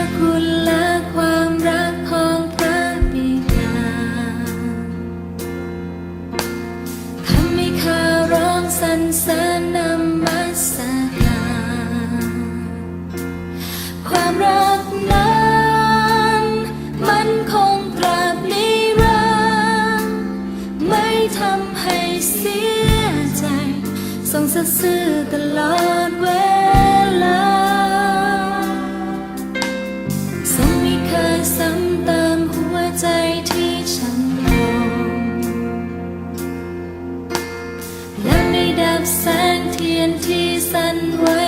ระคุณละความรักของพระบิดาทำให้ข้าร้องสรรเสริญนมัสการความรักนั้น มันคงตราบนิรันดร์ไม่ทำให้เสียใจทรงสัตซื่อตลอดเวลา săn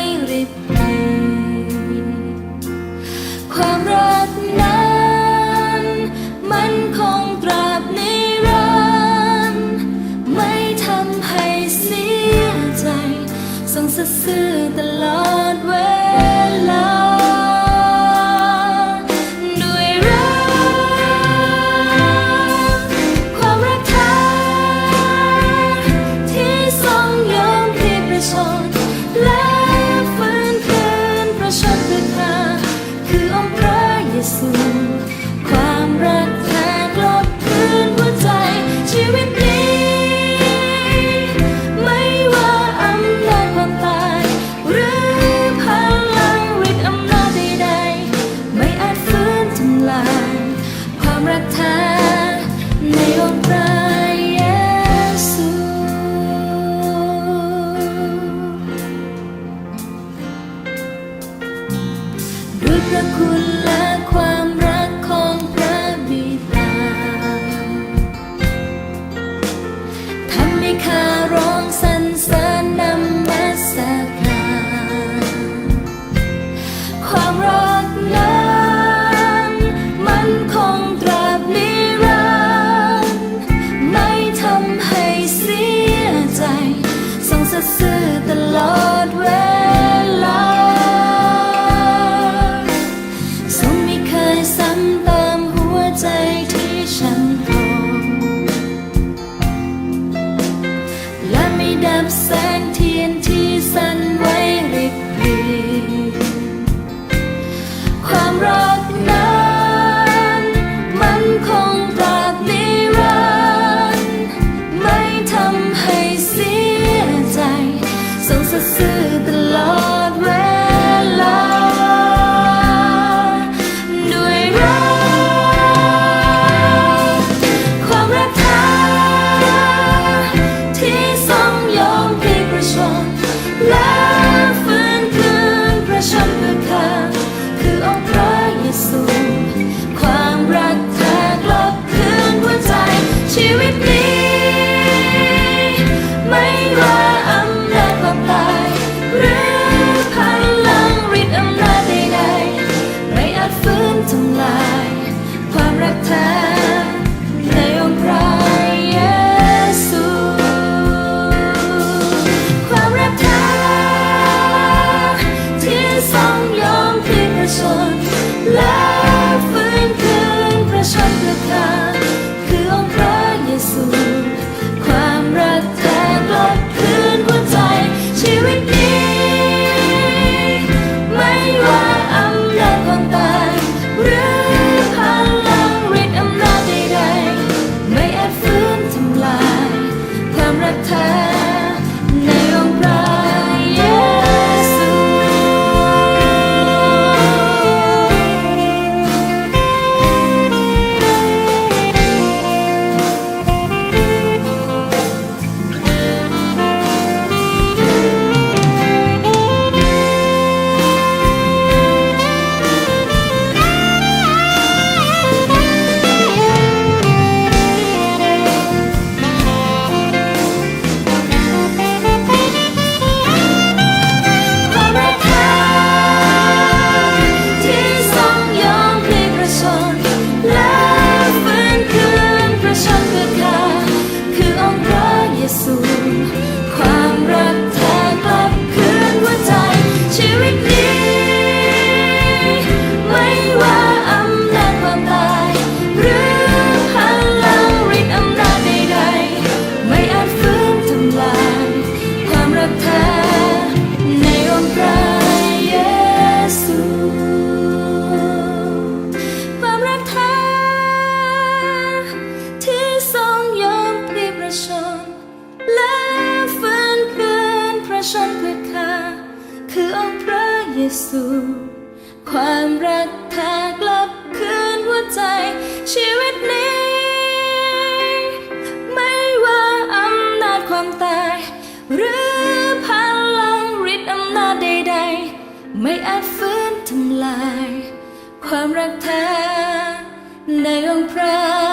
พิสูความรักทากลับคืนหัวใจชีวิตนี้ ไม่ว่าอำนาจความตาย หรือพลังฤทธิ์อำนาจใดๆ ไม่อาจฟื้นทำลาย ความรักแท้ในองค์พระ